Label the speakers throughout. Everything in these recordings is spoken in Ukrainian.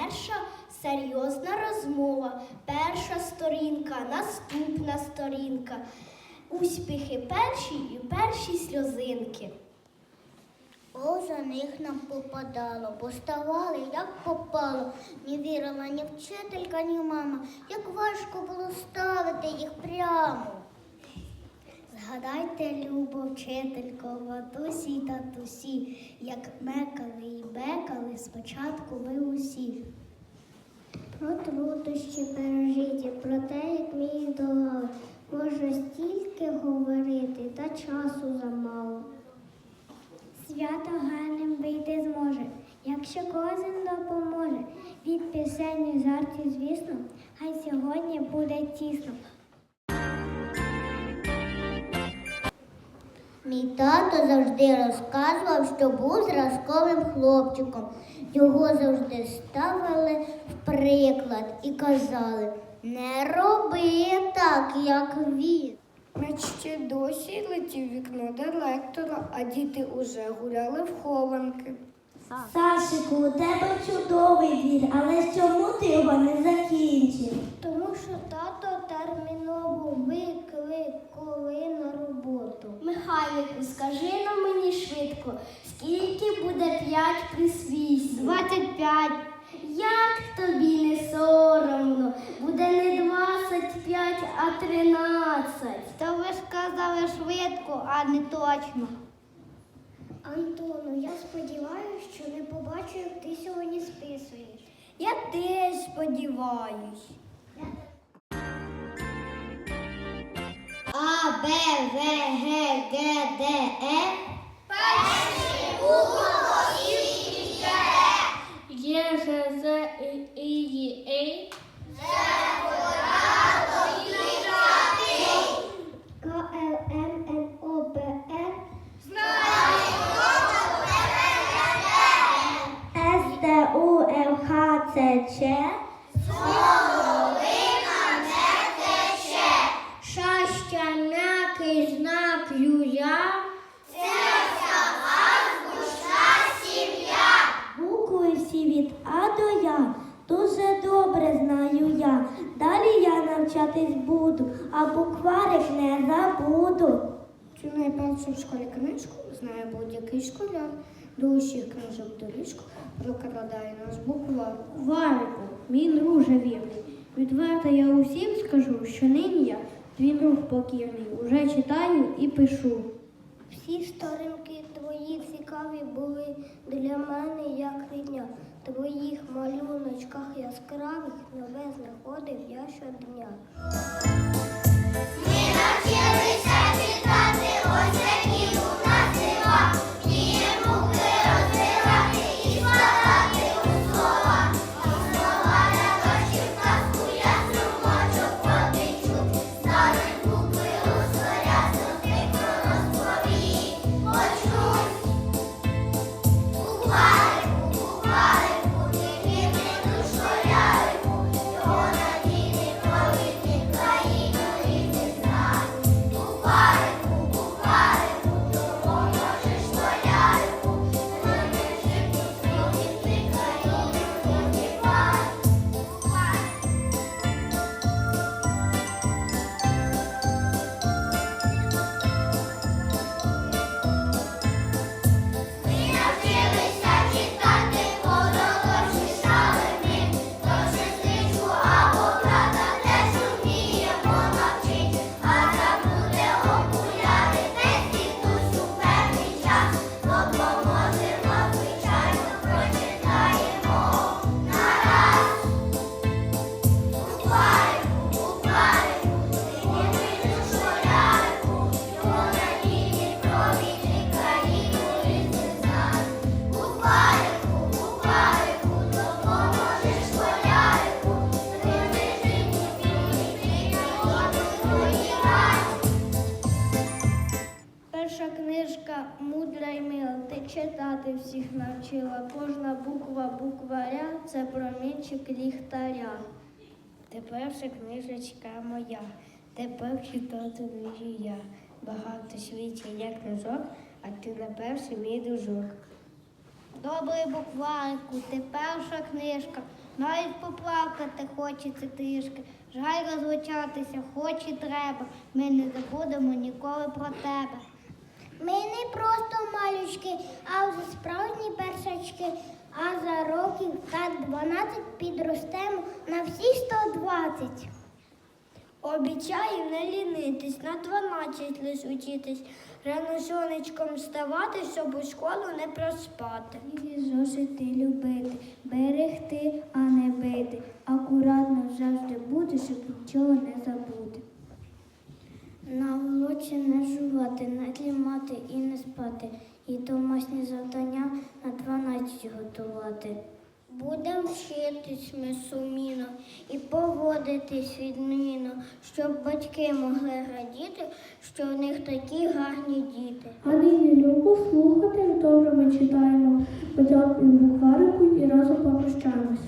Speaker 1: перша серйозна розмова. Перша сторінка, наступна сторінка. Успіхи перші і перші сльозинки.
Speaker 2: О, за них нам попадало, поставали, як попало. Не вірила ні вчителька, ні мама. Як важко було ставити їх прямо.
Speaker 1: Згадайте, любо, вчителько, матусі й татусі, як мекали і бекали спочатку ви усі.
Speaker 2: Про трудощі пережиті, про те, як ми їх долали. Може стільки говорити, та часу замало.
Speaker 1: Свято гарним вийти зможе, якщо кожен допоможе. Від пісень і жартів, звісно, хай сьогодні буде тісно.
Speaker 2: Мій тато завжди розказував, що був зразковим хлопчиком. Його завжди ставили в приклад і казали, не роби так, як він.
Speaker 1: Меч ще досі летів вікно директора, а діти уже гуляли в хованки.
Speaker 3: Сашику, у тебе чудовий двір, але чому ти його не закінчив?
Speaker 1: Швидко, скільки буде 5 плюс 8? 25. Як тобі не соромно? Буде не 25, а 13. То ви ж казали швидко, а не точно. Антону, я сподіваюся, що не побачу, як ти сьогодні списуєш. Я теж сподіваюсь.
Speaker 2: А, Б, В, Г, Г, Д, Е.
Speaker 3: Є, Ж, З, І, І, Ей. Всі від А до Я. Дуже добре знаю я. Далі я навчатись буду, а букварик не забуду.
Speaker 1: Цю найпершу в школі книжку знає будь-який школяр. До усіх книжок доріжку прокрадає наш буквар.
Speaker 3: Варику, мій друже вірний. Відверто я усім скажу, що нині я, твій друг покірний, уже читаю і пишу.
Speaker 1: Всі сторінки твої цікаві були для мене як рідня. Твоїх малюночках яскравих нове знаходив я щодня. Перша читати всіх навчила. Кожна буква букваря це промінчик ліхтаря. Тепер же книжечка моя, тепер читати вмію я. Багато світів, як книжок, а ти на перший мій дружок. Добрий букварику, ти перша книжка. Навіть поплакати хочеться трішки. Жаль розлучатися, хоч і треба. Ми не забудемо ніколи про тебе.
Speaker 2: Ми не просто малючки, а вже справжні першачки. А за років так 12 підростемо на всі 120.
Speaker 3: Обіцяю не лінитись, на 12 лиш учитись, рано сонечком вставати, щоб у школу не проспати.
Speaker 1: І зошити любити, берегти, а не бити. Акуратно завжди бути, щоб нічого не забути. На уроці не жувати, не дрімати і не спати. І домашні завдання на 12 готувати.
Speaker 2: Будемо вчитись ми суміно і поводитись відмінно, щоб батьки могли радіти, що в них такі гарні діти.
Speaker 3: А нині любо слухати, добре ми читаємо. Подякуємо букварику і разом попрощаємось.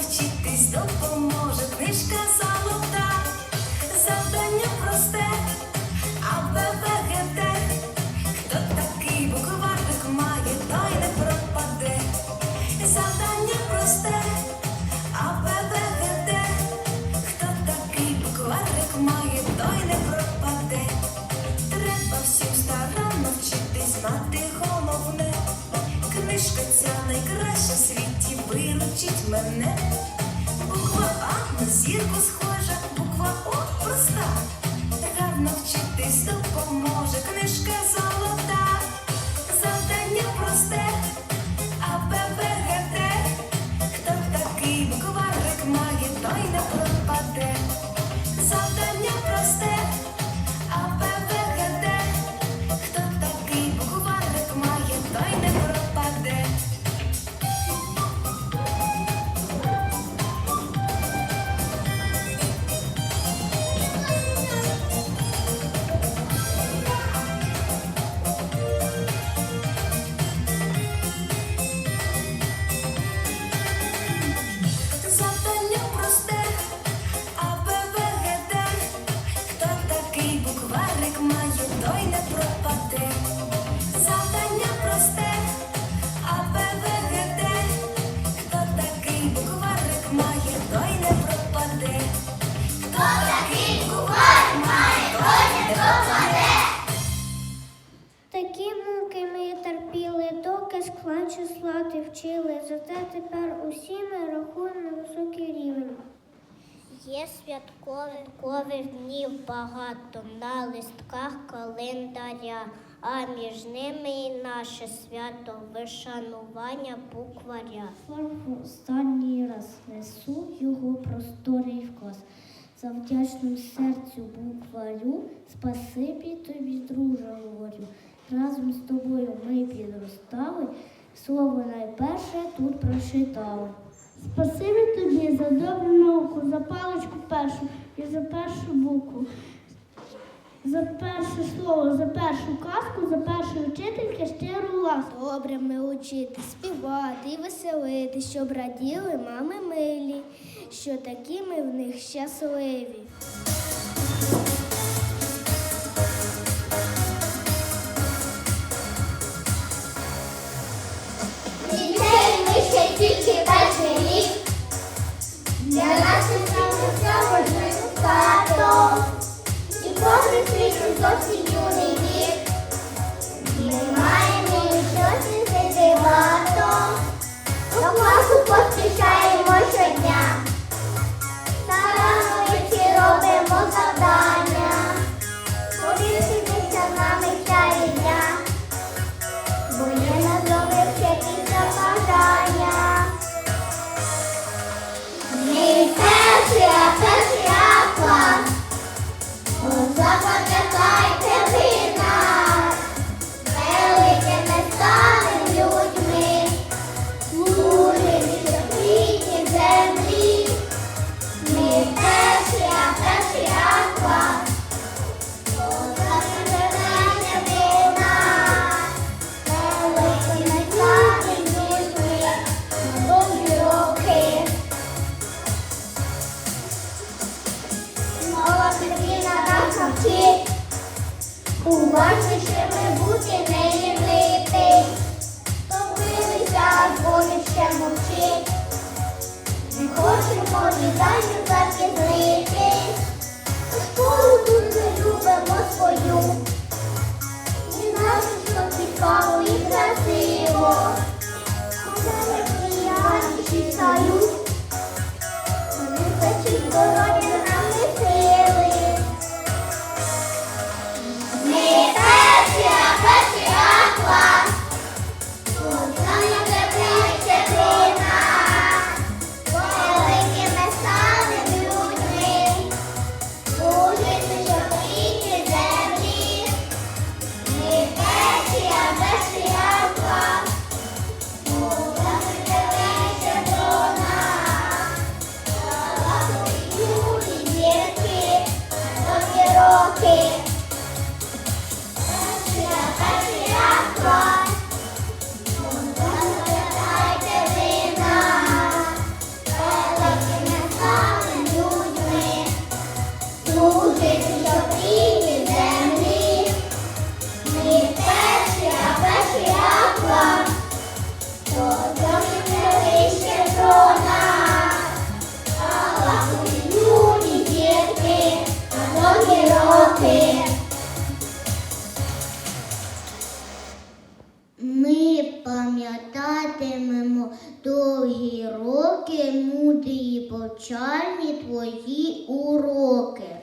Speaker 4: Гарно вчитись мене. Буква А на зірку схожа, буква О
Speaker 2: Зате тепер усі ми рахуємо високий рівень. Є святкових днів багато на листках календаря, а між ними і наше свято вишанування букваря.
Speaker 1: Форму останній раз несу його просторий вказ. За вдячним серцю букварю, спасибі тобі, друже, говорю. Разом з тобою ми підростали, слово найперше тут прочитали. Спасибі тобі за добру науку, за паличку першу і за першу букву. За перше слово, за першу казку, за першу вчительки щиру ласку. Добре ми учити, співати і веселити, щоб раділи мами милі, що такі ми в них щасливі.
Speaker 2: Уважно ми бути не лінити, Томилися, Боже ще мовчить, не хочемо віддачу запізнити. Школу дуже любимо свою, і що цікаво і красиво. Коли я читаю. пам'ятатимемо довгі роки, мудрі і повчальні твої уроки.